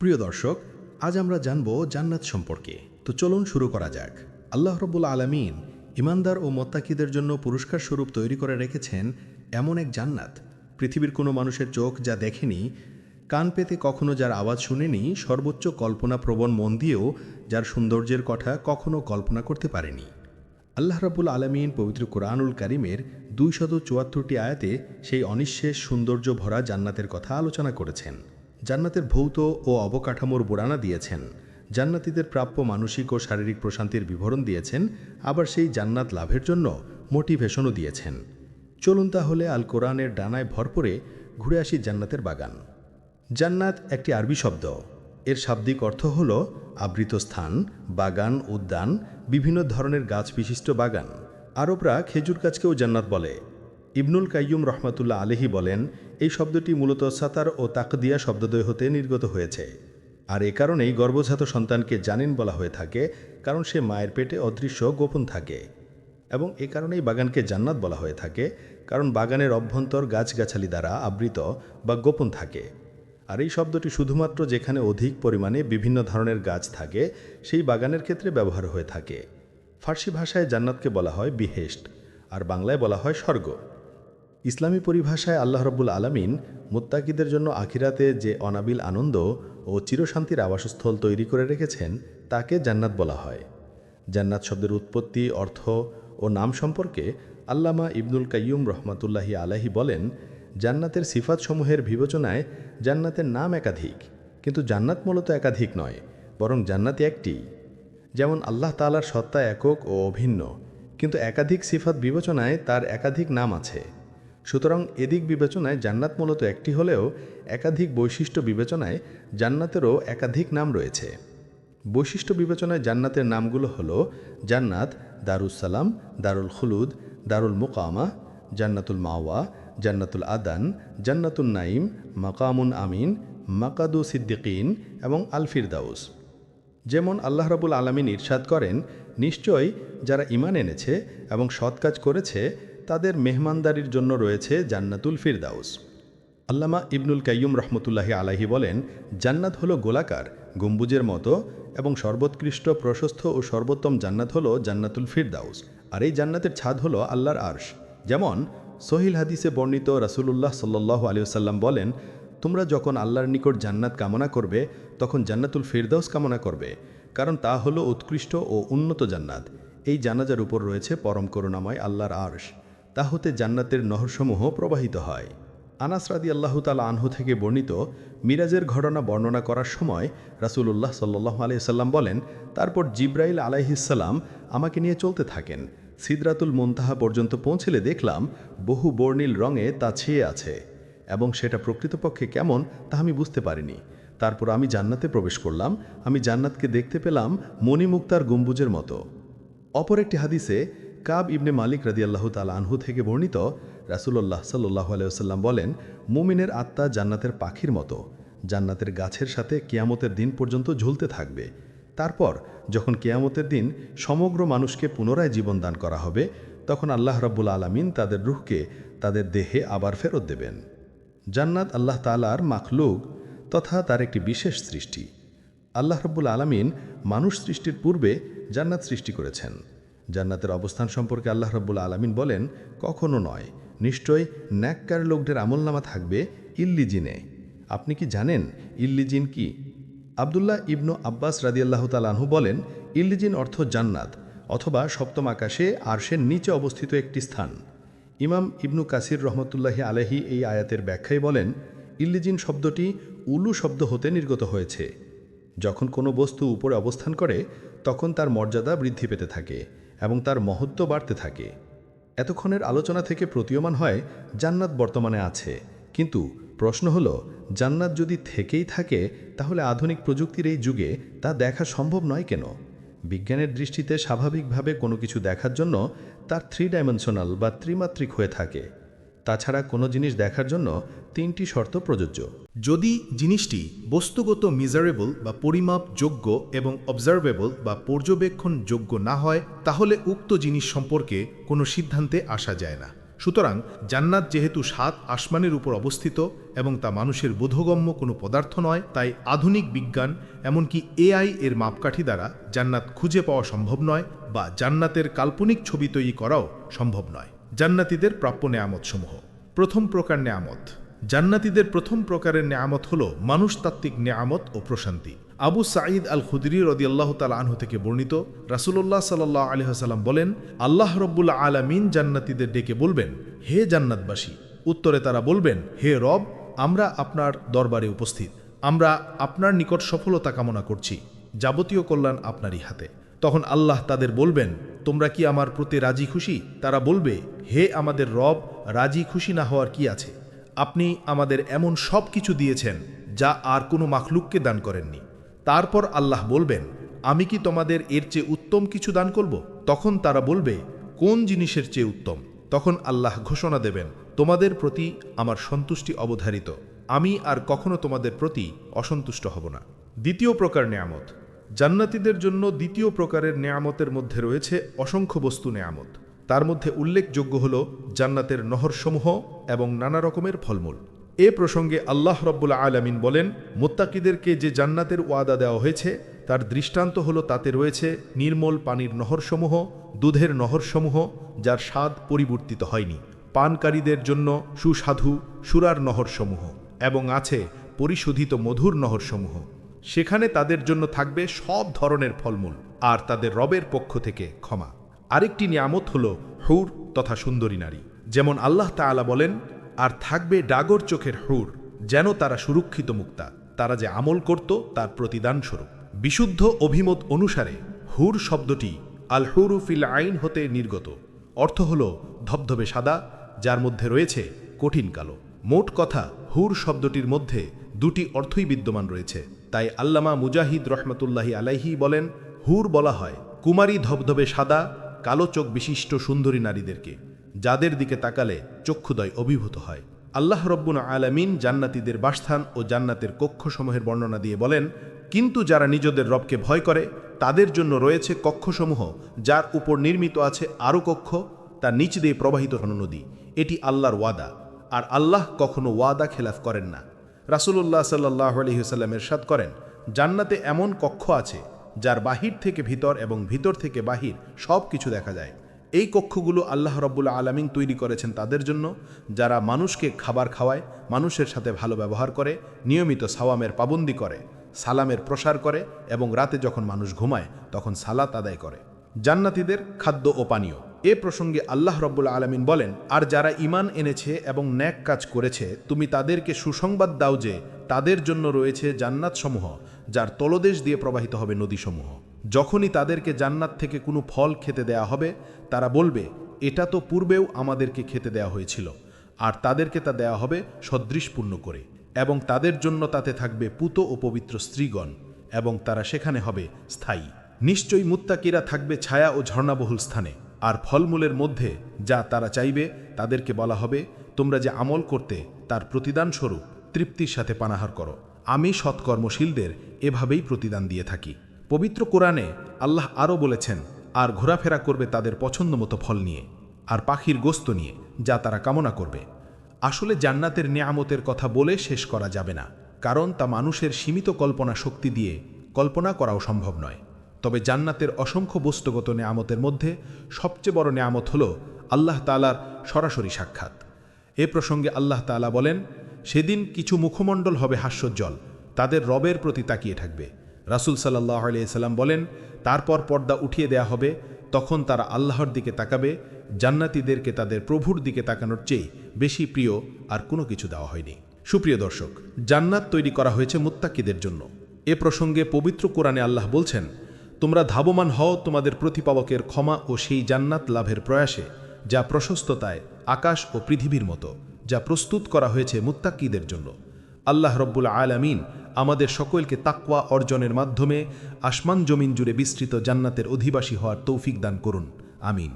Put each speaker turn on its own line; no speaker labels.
প্রিয় দর্শক, আজ আমরা জানব জান্নাত সম্পর্কে। তো চলুন শুরু করা যাক। আল্লাহ রব্বুল আলমিন ইমানদার ও মোত্তাকিদের জন্য পুরস্কার স্বরূপ তৈরি করে রেখেছেন এমন এক জান্নাত। পৃথিবীর কোনো মানুষের চোখ যা দেখেনি, কান পেতে কখনো যার আওয়াজ শুনেনি, সর্বোচ্চ কল্পনা প্রবণ মন দিয়েও যার সৌন্দর্যের কথা কখনো কল্পনা করতে পারেনি। আল্লাহ রাবুল আলমিন পবিত্র কোরআনুল কারিমের দুইশত চুয়াত্তরটি আয়াতে সেই অনিঃশেষ সৌন্দর্য ভরা জান্নাতের কথা আলোচনা করেছেন। জান্নাতের ভৌত ও অবকাঠামোর বোরানা দিয়েছেন। জান্নাতীদের প্রাপ্য মানসিক ও শারীরিক প্রশান্তির বিবরণ দিয়েছেন, আবার সেই জান্নাত লাভের জন্য মোটিভেশনও দিয়েছেন। চলুন তাহলে আল কোরআনের ডানায় ভরপুরে ঘুরে আসি জান্নাতের বাগান। জান্নাত একটি আরবি শব্দ। এর শাব্দিক অর্থ হল আবৃত স্থান, বাগান, উদ্যান, বিভিন্ন ধরনের গাছ বিশিষ্ট বাগান। আরবরা খেজুর গাছকেও জান্নাত বলে। ইবনুল কাইয়ুম রহমাতুল্লাহ আলহি বলেন এই শব্দটি মূলত সাতার ও তাকদিয়া শব্দদ্বয় হতে নির্গত হয়েছে। আর এ কারণেই গর্ভজাত সন্তানকে জানেন বলা হয়ে থাকে, কারণ সে মায়ের পেটে অদৃশ্য গোপন থাকে। এবং এ কারণেই বাগানকে জান্নাত বলা হয়ে থাকে, কারণ বাগানের অভ্যন্তর গাছগাছালি দ্বারা আবৃত বা গোপন থাকে। আর এই শব্দটি শুধুমাত্র যেখানে অধিক পরিমাণে বিভিন্ন ধরনের গাছ থাকে, সেই বাগানের ক্ষেত্রে ব্যবহার হয়ে থাকে। ফার্সি ভাষায় জান্নাতকে বলা হয় বিহেস্ট, আর বাংলায় বলা হয় স্বর্গ। ইসলামী পরিভাষায় আল্লাহ রব্বুল আলমিন মোত্তাকিদের জন্য আখিরাতে যে অনাবিল আনন্দ ও চিরশান্তির আবাসস্থল তৈরি করে রেখেছেন, তাকে জান্নাত বলা হয়। জান্নাত শব্দের উৎপত্তি, অর্থ ও নাম সম্পর্কে আল্লামা ইবনুল কাইয়ুম রহমাতুল্লাহি আলাহি বলেন, জান্নাতের সিফাতসমূহের বিবেচনায় জান্নাতের নাম একাধিক, কিন্তু জান্নাত মূলত একাধিক নয়, বরং জান্নাতি একটি। যেমন আল্লাহ তালার সত্তা একক ও অভিন্ন, কিন্তু একাধিক সিফাত বিবেচনায় তার একাধিক নাম আছে। সুতরাং এদিক বিবেচনায় জান্নাত মূলত একটি হলেও একাধিক বৈশিষ্ট্য বিবেচনায় জান্নাতেরও একাধিক নাম রয়েছে। বৈশিষ্ট্য বিবেচনায় জান্নাতের নামগুলো হলো জান্নাত দারুসালাম দারুল খুলুদ, দারুল মুকামা, জান্নাতুল মাওয়া, জান্নাতুল আদান জান্নাতুল নাইম মাকামুন আমিন, মাকাদু সিদ্দিকিন এবং আলফিরদাউস যেমন আল্লাহ রাবুল আলমিন ইরশাদ করেন, নিশ্চয়ই যারা ইমান এনেছে এবং সৎ কাজ করেছে তাদের মেহমানদারির জন্য রয়েছে জান্নাতুল ফিরদাউস। আল্লামা ইবনুল কাইয়ুম রহমতুল্লাহি আলাহি বলেন, জান্নাত হলো গোলাকার, গম্বুজের মতো এবং সর্বোৎকৃষ্ট, প্রশস্ত ও সর্বোত্তম জান্নাত হলো জান্নাতুল ফিরদাউস। আর এই জান্নাতের ছাদ হলো আল্লাহর আর্শ। যেমন সহিল হাদিসে বর্ণিত রাসুলুল্লাহ সাল্লাহ আলিয়াল্লাম বলেন, তোমরা যখন আল্লাহর নিকট জান্নাত কামনা করবে, তখন জান্নাতুল ফিরদাউস কামনা করবে, কারণ তা হলো উৎকৃষ্ট ও উন্নত জান্নাত। এই জানাজার উপর রয়েছে পরম করুণাময় আল্লাহর আর্শ। তা হতে জান্নাতের নহরসমূহ প্রবাহিত হয়। আনাস রাদি আল্লাহ তালা আনহু থেকে বর্ণিত মিরাজের ঘটনা বর্ণনা করার সময় রাসুলুল্লাহ সাল্লাহ আলিয়াল্লাম বলেন, তারপর জিব্রাইল আলাইহিসাল্লাম আমাকে নিয়ে চলতে থাকেন। সিদরাতুল মুনতাহা পর্যন্ত পৌঁছলে দেখলাম বহু বর্ণিল রঙে তা ছেয়ে আছে এবং সেটা প্রকৃতপক্ষে কেমন তা আমি বুঝতে পারিনি। তারপর আমি জান্নাতে প্রবেশ করলাম। আমি জান্নাতকে দেখতে পেলাম মণিমুক্তার গম্বুজের মতো। অপর একটি হাদিসে কাব ইবনে মালিক রাদিয়াল্লাহ তাল আনহু থেকে বর্ণিত রাসুল্লাহ সাল্লাহ আলাইসাল্লাম বলেন, মুমিনের আত্মা জান্নাতের পাখির মতো। জান্নাতের গাছের সাথে কেয়ামতের দিন পর্যন্ত ঝুলতে থাকবে। তারপর যখন কেয়ামতের দিন সমগ্র মানুষকে পুনরায় জীবন দান করা হবে, তখন আল্লাহ রব্বুল আলমিন তাদের রুহকে তাদের দেহে আবার ফেরত দেবেন। জান্নাত আল্লাহ তালার মাখলুক তথা তার একটি বিশেষ সৃষ্টি। আল্লাহ রব্বুল আলমিন মানুষ সৃষ্টির পূর্বে জান্নাত সৃষ্টি করেছেন। জান্নাতের অবস্থান সম্পর্কে আল্লাহ রব্বুল আলমিন বলেন, কখনো নয়। নিশ্চয় ন্যাক্কার লোকদের আমলনামা থাকবে ইল্লিজিনে আপনি কি জানেন ইল্লিজিন কি? আবদুল্লাহ ইবনু আব্বাস রাদিয়াল্লাহ তালাহু বলেন ইল্লিজিন অর্থ জান্নাত অথবা সপ্তম আকাশে আরশের নিচে অবস্থিত একটি স্থান। ইমাম ইবনু কাসির রহমতুল্লাহি আলহি এই আয়াতের ব্যাখ্যায় বলেন ইল্লিজিন শব্দটি উলু শব্দ হতে নির্গত হয়েছে। যখন কোনো বস্তু উপরে অবস্থান করে, তখন তার মর্যাদা বৃদ্ধি পেতে থাকে। এবং তার মহত্ব বাড়তে থাকে। এতক্ষণের আলোচনা থেকে প্রতীয়মান হয়, জান্নাত বর্তমানে আছে। কিন্তু প্রশ্ন হল, জান্নাত যদি থেকেই থাকে, তাহলে আধুনিক প্রযুক্তির এই যুগে তা দেখা সম্ভব নয় কেন? বিজ্ঞানের দৃষ্টিতে স্বাভাবিকভাবে কোনো কিছু দেখার জন্য তার থ্রি ডাইমেনশনাল বা ত্রিমাত্রিক হয়ে থাকে। তাছাড়া কোনো জিনিস দেখার জন্য তিনটি শর্ত প্রযোজ্য।
যদি জিনিসটি বস্তুগত মিজারেবল বা পরিমাপযোগ্য এবং অবজারভেবল বা পর্যবেক্ষণযোগ্য না হয়, তাহলে উক্ত জিনিস সম্পর্কে কোনো সিদ্ধান্তে আসা যায় না। সুতরাং জান্নাত যেহেতু সাত আসমানের উপর অবস্থিত এবং তা মানুষের বোধগম্য কোনো পদার্থ নয়, তাই আধুনিক বিজ্ঞান, এমনকি এআই এর মাপকাঠি দ্বারা জান্নাত খুঁজে পাওয়া সম্ভব নয় বা জান্নাতের কাল্পনিক ছবি তৈরি করাও সম্ভব নয়। জান্নাতীদের প্রাপ্য নেয়ামতসমূহ। প্রথম প্রকার নেয়ামত। জান্নাতীদের প্রথম প্রকারের নেয়ামত হল মানুষতাত্ত্বিক নেয়ামত ও প্রশান্তি। আবু সাঈদ আল খুদরি রদিয়াল্লাহ তাল আনহু থেকে বর্ণিত রাসুল্লাহ সাল্লাহ আলহাম বলেন, আল্লাহ রব্বুল্লা আলামিন জান্নাতীদের ডেকে বলবেন, হে জান্নাতবাসী। উত্তরে তারা বলবেন, হে রব, আমরা আপনার দরবারে উপস্থিত। আমরা আপনার নিকট সফলতা কামনা করছি। যাবতীয় কল্যাণ আপনারই হাতে। তখন আল্লাহ তাদের বলবেন, তোমরা কি আমার প্রতি রাজি খুশি? তারা বলবে, হে আমাদের রব, রাজি খুশি না হওয়ার কি আছে? আপনি আমাদের এমন সব কিছু দিয়েছেন, যা আর কোনো মাখলুককে দান করেননি। তারপর আল্লাহ বলবেন, আমি কি তোমাদের এর চেয়ে উত্তম কিছু দান করব? তখন তারা বলবে, কোন জিনিসের চেয়ে উত্তম? তখন আল্লাহ ঘোষণা দেবেন, তোমাদের প্রতি আমার সন্তুষ্টি অবধারিত। আমি আর কখনো তোমাদের প্রতি অসন্তুষ্ট হব না। দ্বিতীয় প্রকার নেয়ামত জান্নাতীদের জন্য দ্বিতীয় প্রকারের নেয়ামতের মধ্যে রয়েছে অসংখ্য বস্তু নেয়ামত। তার মধ্যে উল্লেখযোগ্য হল জান্নাতের নহরসমূহ এবং নানা রকমের ফলমূল। এ প্রসঙ্গে আল্লাহ রব্বুল আলামিন বলেন, মোত্তাকিদেরকে যে জান্নাতের ওয়াদা দেওয়া হয়েছে, তার দৃষ্টান্ত হল তাতে রয়েছে নির্মল পানির নহরসমূহ, দুধের নহরসমূহ, যার স্বাদ পরিবর্তিত হয়নি। পানকারীদের জন্য সুস্বাধু সুরার নহরসমূহ এবং আছে পরিশোধিত মধুর নহরসমূহ। সেখানে তাদের জন্য থাকবে সব ধরনের ফলমূল, আর তাদের রবের পক্ষ থেকে ক্ষমা। আরেকটি নিয়ামত হল হুর তথা সুন্দরী নারী। যেমন আল্লাহ তাআলা বলেন, আর থাকবে ডাগর চোখের হুর, যেন তারা সুরক্ষিত মুক্তা। তারা যে আমল করত, তার প্রতিদানস্বরূপ। বিশুদ্ধ অভিমত অনুসারে, হুর শব্দটি আল হুরু ফিল আইন হতে নির্গত। অর্থ হল ধবধবে সাদা, যার মধ্যে রয়েছে কঠিন কালো। মোট কথা, হুর শব্দটির মধ্যে দুটি অর্থই বিদ্যমান রয়েছে। তাই আল্লামা মুজাহিদ রহমতুল্লাহি আলাইহি বলেন, হুর বলা হয়, কুমারী ধবধবে সাদা, কালো চোখ বিশিষ্ট সুন্দরী নারীদেরকে, যাদের দিকে তাকালে চক্ষুদয় অভিভূত হয়। আল্লাহ রব্বুন আলামিন জান্নাতীদের বাসস্থান ও জান্নাতের কক্ষসমূহের বর্ণনা দিয়ে বলেন, কিন্তু যারা নিজেদের রবকে ভয় করে, তাদের জন্য রয়েছে কক্ষসমূহ যার উপর নির্মিত আছে আরও কক্ষ তার নিচ দিয়ে প্রবাহিত হন নদী। এটি আল্লাহর ওয়াদা। আর আল্লাহ কখনো ওয়াদা খেলাফ করেন না। রাসুলুল্লাহ সাল্লাহ আলহিহাল্লাম এরশাদ করেন, জান্নাতে এমন কক্ষ আছে যার বাহির থেকে ভিতর এবং ভিতর থেকে বাহির সব কিছু দেখা যায়। এই কক্ষগুলো আল্লাহ রব্বুল্লা আলমিন তৈরি করেছেন তাদের জন্য, যারা মানুষকে খাবার খাওয়ায়, মানুষের সাথে ভালো ব্যবহার করে, নিয়মিত সাওয়ামের পাবন্দি করে, সালামের প্রসার করে এবং রাতে যখন মানুষ ঘুমায়, তখন সালাত আদায় করে। জান্নাতীদের খাদ্য ও পানীয়। এ প্রসঙ্গে আল্লাহ রব্বুল আলমিন বলেন, আর যারা ইমান এনেছে এবং ন্যাক কাজ করেছে, তুমি তাদেরকে সুসংবাদ দাও যে তাদের জন্য রয়েছে জান্নাতসমূহ, যার তলদেশ দিয়ে প্রবাহিত হবে নদীসমূহ। যখনই তাদেরকে জান্নাত থেকে কোনো ফল খেতে দেয়া হবে, তারা বলবে, এটা তো পূর্বেও আমাদেরকে খেতে দেয়া হয়েছিল, আর তাদেরকে তা দেয়া হবে সদৃশপূর্ণ করে, এবং তাদের জন্য তাতে থাকবে পুত ও পবিত্র স্ত্রীগণ, এবং তারা সেখানে হবে স্থায়ী। নিশ্চয়ই মুত্তাকিরা থাকবে ছায়া ও ঝর্ণাবহুল স্থানে। আর ফলমূলের মধ্যে যা তারা চাইবে, তাদেরকে বলা হবে, তোমরা যে আমল করতে, তার প্রতিদানস্বরূপ তৃপ্তির সাথে পানাহার করো। আমি সৎকর্মশীলদের এভাবেই প্রতিদান দিয়ে থাকি। পবিত্র কোরআনে আল্লাহ আরও বলেছেন, আর ঘোরাফেরা করবে তাদের পছন্দ মতো ফল নিয়ে, আর পাখির গোস্ত নিয়ে, যা তারা কামনা করবে। আসলে জান্নাতের নিয়ামতের কথা বলে শেষ করা যাবে না, কারণ তা মানুষের সীমিত কল্পনা শক্তি দিয়ে কল্পনা করাও সম্ভব নয়। তবে জান্নাতের অসংখ্য বস্তুগত নেয়ামতের মধ্যে সবচেয়ে বড় নেয়ামত হল আল্লাহ তালার সরাসরি সাক্ষাৎ। এ প্রসঙ্গে আল্লাহ তালা বলেন, সেদিন কিছু মুখমণ্ডল হবে হাস্যোজ্জ্বল, তাদের রবের প্রতি তাকিয়ে থাকবে। রাসুল সাল্লাহ আলিয়াল্লাম বলেন, তারপর পর্দা উঠিয়ে দেয়া হবে, তখন তারা আল্লাহর দিকে তাকাবে, জান্নাতীদেরকে তাদের প্রভুর দিকে তাকানোর চেয়ে বেশি প্রিয় আর কোনো কিছু দেওয়া হয়নি। সুপ্রিয় দর্শক, জান্নাত তৈরি করা হয়েছে মুত্তাকিদের জন্য। এ প্রসঙ্গে পবিত্র কোরআনে আল্লাহ বলছেন তোমরা ধাবমান হও তোমাদের প্রতিপালকের ক্ষমা ও সেই জান্নাত লাভের প্রয়াসে, যা প্রশস্ততায়, আকাশ ও পৃথিবীর মতো, যা প্রস্তুত করা হয়েছে মুত্তাক্কিদের জন্য। আল্লাহ রব্বুল আলামিন আমাদের সকলকে তাকওয়া অর্জনের মাধ্যমে আসমান জমিন জুড়ে বিস্তৃত জান্নাতের অধিবাসী হওয়ার তৌফিক দান করুন। আমিন।